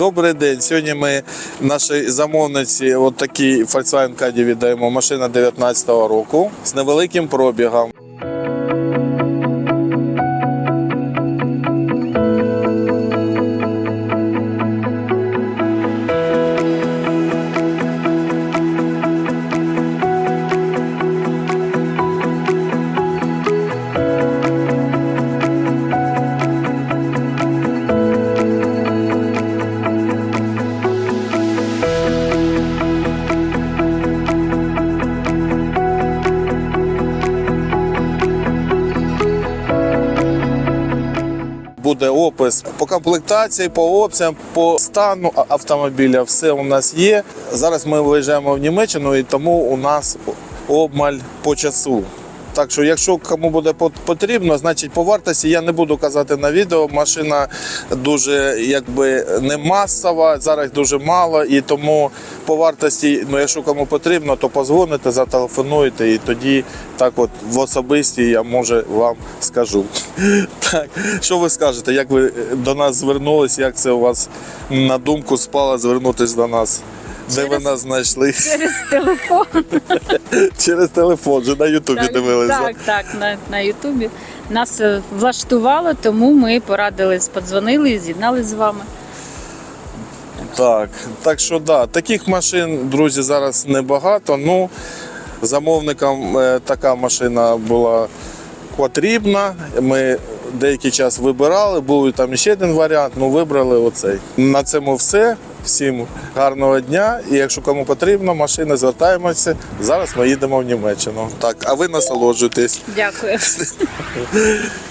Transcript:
Добрий день. Сьогодні ми нашій замовниці от такий Volkswagen Caddy віддаємо. Машина 19-го року з невеликим пробігом. Буде опис по комплектації, по опціям, по стану автомобіля. Все у нас є. Зараз ми виїжджаємо в Німеччину і тому у нас обмаль по часу. Так що, якщо кому буде пот- потрібно, значить по вартості я не буду казати на відео. Машина дуже якби не масова, зараз дуже мало, і тому по вартості, ну якщо кому потрібно, то позвоните, зателефонуєте, і тоді так от в особисті я може вам скажу. Так, що ви скажете, як ви до нас звернулись, як це у вас на думку спало звернутися до нас? Де ви нас знайшли? Через телефон. Через телефон, вже на Ютубі дивилися. Так, так, на, на Ютубі. Нас е, влаштувало, тому ми порадились, подзвонили і з'єднали з вами. Так, так що да, таких машин, друзі, зараз небагато. Ну, замовникам е, така машина була потрібна. Ми деякий час вибирали, був там ще один варіант, ну вибрали оцей. На цьому все. Всім гарного дня. І якщо кому потрібно, машина, звертаємося. Зараз ми їдемо в Німеччину. Так, а ви насолоджуйтесь. Дякую.